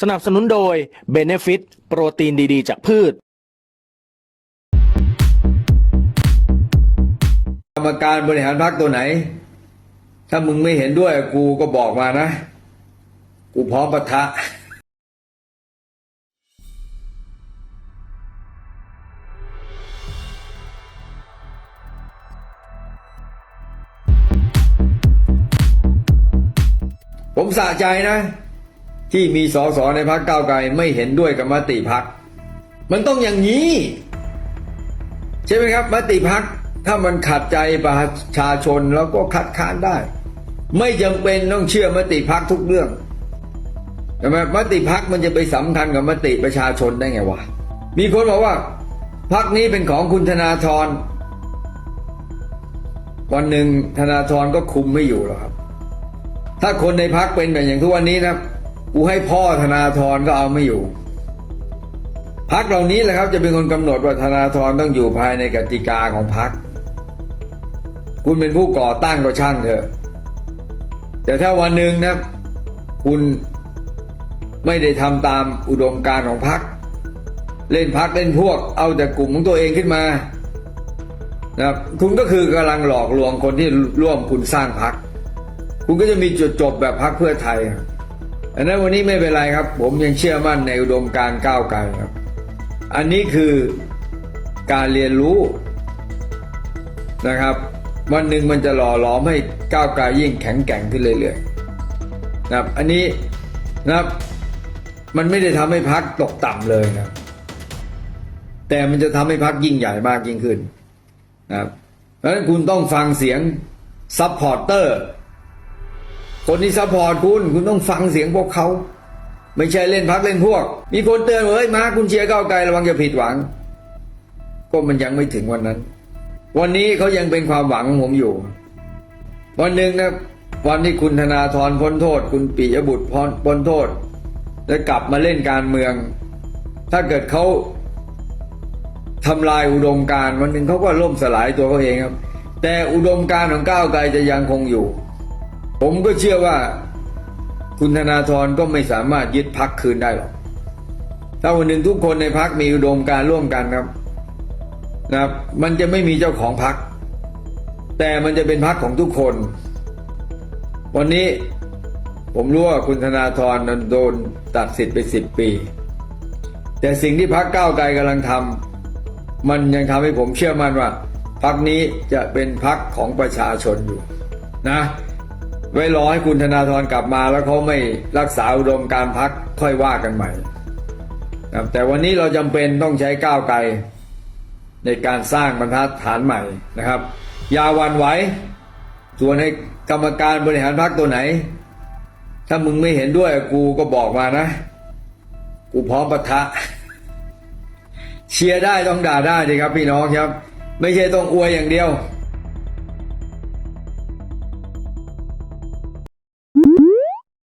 สนับสนุนโดย b e n e f i t โปรตีนดีๆ จากพืช กรรมการบริหารพักตัวไหน ถ้ามึงไม่เห็นด้วยกูก็บอกมานะ กูพร้อมปะทะ ผมสะใจนะ ที่มีสสในพักก้าวไกลไม่เห็นด้วยกับมติพัก มันต้องอย่างนี้ ใช่ไหมครับ มติพักถ้ามันขัดใจประชาชนแล้วก็คัดค้านได้ ไม่จำเป็นต้องเชื่อมติพักทุกเรื่องใช่ไหมมติพักมันจะไปสำคัญกับมติประชาชนได้ไงวะมีคนบอกว่าพักนี้เป็นของคุณธนาธรวันหนึ่งธนาธรก็คุมไม่อยู่หรอกครับ ถ้าคนในพักเป็นแบบอย่างทุกวันนี้นะ กูให้พ่อธนาธรก็เอาไม่อยู่พักเหล่านี้แหละครับจะเป็นคนกำหนดว่าธนาธรต้องอยู่ภายในกติกาของพัก คุณเป็นผู้ก่อตั้งก็ช่างเถอะ แต่ถ้าวันหนึ่งนะ คุณไม่ได้ทำตามอุดมการของพัก เล่นพักเล่นพวก เอาแต่กลุ่มของตัวเองขึ้นมานะครับคุณก็คือกำลังหลอกลวงคนที่ร่วมคุณสร้างพัก คุณก็จะมีจุดจบแบบพักเพื่อไทย อันนั้นวันนี้ไม่เป็นไรครับ ผมยังเชื่อมั่นในอุดมการก้าวไกลครับ อันนี้คือการเรียนรู้นะครับ วันหนึ่งมันจะหล่อหลอมให้ก้าวไกลยิ่งแข็งแกร่งขึ้นเรื่อยๆนะครับ อันนี้นะครับมันไม่ได้ทำให้พักตกต่ำเลยนะแต่มันจะทำให้พักยิ่งใหญ่มากยิ่งขึ้นนะครับเพราะฉะนั้นคุณต้องฟังเสียงซัพพอร์เตอร์ คนที่ซัพพอร์ตคุณคุณต้องฟังเสียงพวกเขา ไม่ใช่เล่นพักเล่นพวก มีคนเตือนว่าเฮ้ยมาคุณเชียร์ก้าวไกลระวังจะผิดหวัง ก็มันยังไม่ถึงวันนั้น วันนี้เขายังเป็นความหวังของผมอยู่ วันหนึ่งนะวันที่คุณธนาธรพ้นโทษ คุณปิยบุตรพ้นพ้นโทษ แล้วกลับมาเล่นการเมือง ถ้าเกิดเขาทำลายอุดมการณ์วันหนึ่งเขาก็ล่มสลายตัวเขาเองครับ แต่อุดมการณ์ของก้าวไกลจะยังคงอยู่ ผมก็เชื่อว่า คุณธนาธรก็ไม่สามารถยึดพักคืนได้หรอกถ้าวันหนึ่งทุกคนในพักมีอุดมการร่วมกันครับนะครับ มันจะไม่มีเจ้าของพัก แต่มันจะเป็นพักของทุกคน วันนี้ผมรู้ว่าคุณธนาธรนั้นโดนตัดสิทธิ์ไปสิบปี แต่สิ่งที่พักก้าวไกลกำลังทำมันยังทำให้ผมเชื่อมั่นว่าพักนี้จะเป็นพักของประชาชนอยู่นะ ไว้รอให้คุณธนาธรกลับมาแล้วเขาไม่รักษาอุดมการพักค่อยว่ากันใหม่นะแต่วันนี้เราจำเป็นต้องใช้ก้าวไกล ในการสร้างบรรทัดฐานใหม่นะครับอย่าหวันไหวส่วนให้กรรมการบริหารพักตัวไหน ถ้ามึงไม่เห็นด้วยกูก็บอกมานะ กูพร้อมปะทะ เชียร์ได้ต้องด่าได้ดีครับพี่น้องครับ ไม่ใช่ต้องอวยอย่างเดียว